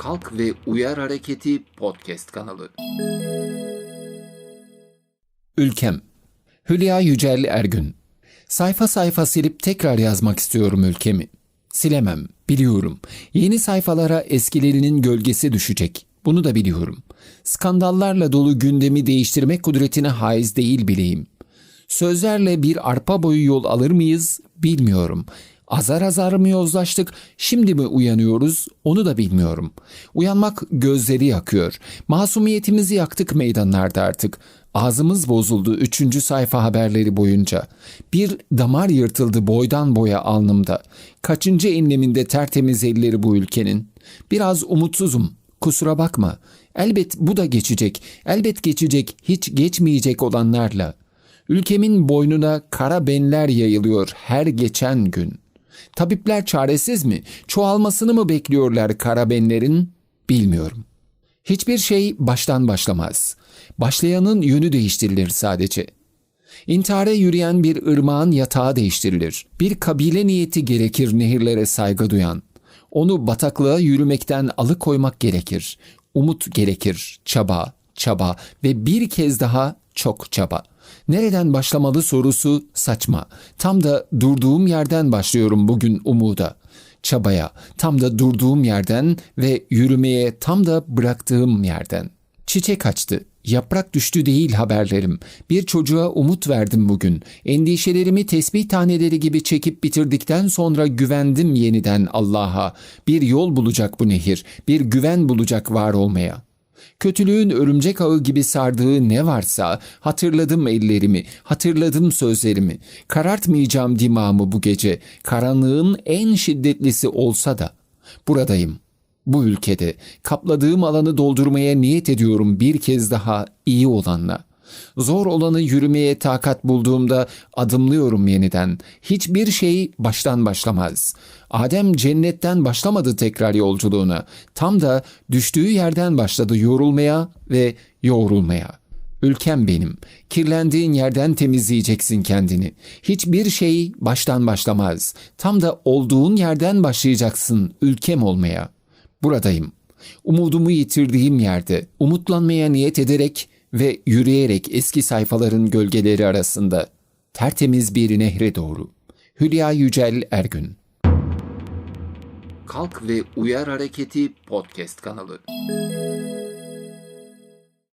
Kalk ve Uyar Hareketi podcast kanalı. Ülkem Hülya Yücel Ergün Sayfa sayfa silip tekrar yazmak istiyorum ülkemi. Silemem, biliyorum. Yeni sayfalara eskilerinin gölgesi düşecek. Bunu da biliyorum. Skandallarla dolu gündemi değiştirmek kudretine haiz değil bileyim. Sözlerle bir arpa boyu yol alır mıyız bilmiyorum. Azar azar mı yozlaştık, şimdi mi uyanıyoruz onu da bilmiyorum. Uyanmak gözleri yakıyor. Masumiyetimizi yaktık meydanlarda artık. Ağzımız bozuldu üçüncü sayfa haberleri boyunca. Bir damar yırtıldı boydan boya alnımda. Kaçıncı enleminde tertemiz elleri bu ülkenin. Biraz umutsuzum, kusura bakma. Elbet bu da geçecek, elbet geçecek, hiç geçmeyecek olanlarla. Ülkemin boynuna kara benler yayılıyor her geçen gün. Tabipler çaresiz mi? Çoğalmasını mı bekliyorlar kara benlerin? Bilmiyorum. Hiçbir şey baştan başlamaz. Başlayanın yönü değiştirilir sadece. İntihara yürüyen bir ırmağın yatağı değiştirilir. Bir kabile niyeti gerekir nehirlere saygı duyan. Onu bataklığa yürümekten alıkoymak gerekir. Umut gerekir, çaba, çaba ve bir kez daha çok çaba. Nereden başlamalı sorusu saçma. Tam da durduğum yerden başlıyorum bugün umuda. Çabaya, tam da durduğum yerden ve yürümeye tam da bıraktığım yerden. Çiçek açtı. Yaprak düştü değil haberlerim. Bir çocuğa umut verdim bugün. Endişelerimi tesbih taneleri gibi çekip bitirdikten sonra güvendim yeniden Allah'a. Bir yol bulacak bu nehir, bir güven bulacak var olmaya.'' Kötülüğün örümcek ağı gibi sardığı ne varsa hatırladım ellerimi, hatırladım sözlerimi. Karartmayacağım dimağımı bu gece. Karanlığın en şiddetlisi olsa da. Buradayım. Bu ülkede kapladığım alanı doldurmaya niyet ediyorum bir kez daha iyi olanla. Zor olanı yürümeye takat bulduğumda adımlıyorum yeniden. Hiçbir şey baştan başlamaz. Adem cennetten başlamadı tekrar yolculuğuna. Tam da düştüğü yerden başladı yorulmaya ve yoğrulmaya. Ülkem benim. Kirlendiğin yerden temizleyeceksin kendini. Hiçbir şey baştan başlamaz. Tam da olduğun yerden başlayacaksın ülkem olmaya. Buradayım. Umudumu yitirdiğim yerde umutlanmaya niyet ederek ve yürüyerek eski sayfaların gölgeleri arasında tertemiz bir nehre doğru. Hülya Yücel Ergün Kalk ve Uyar Hareketi podcast kanalı.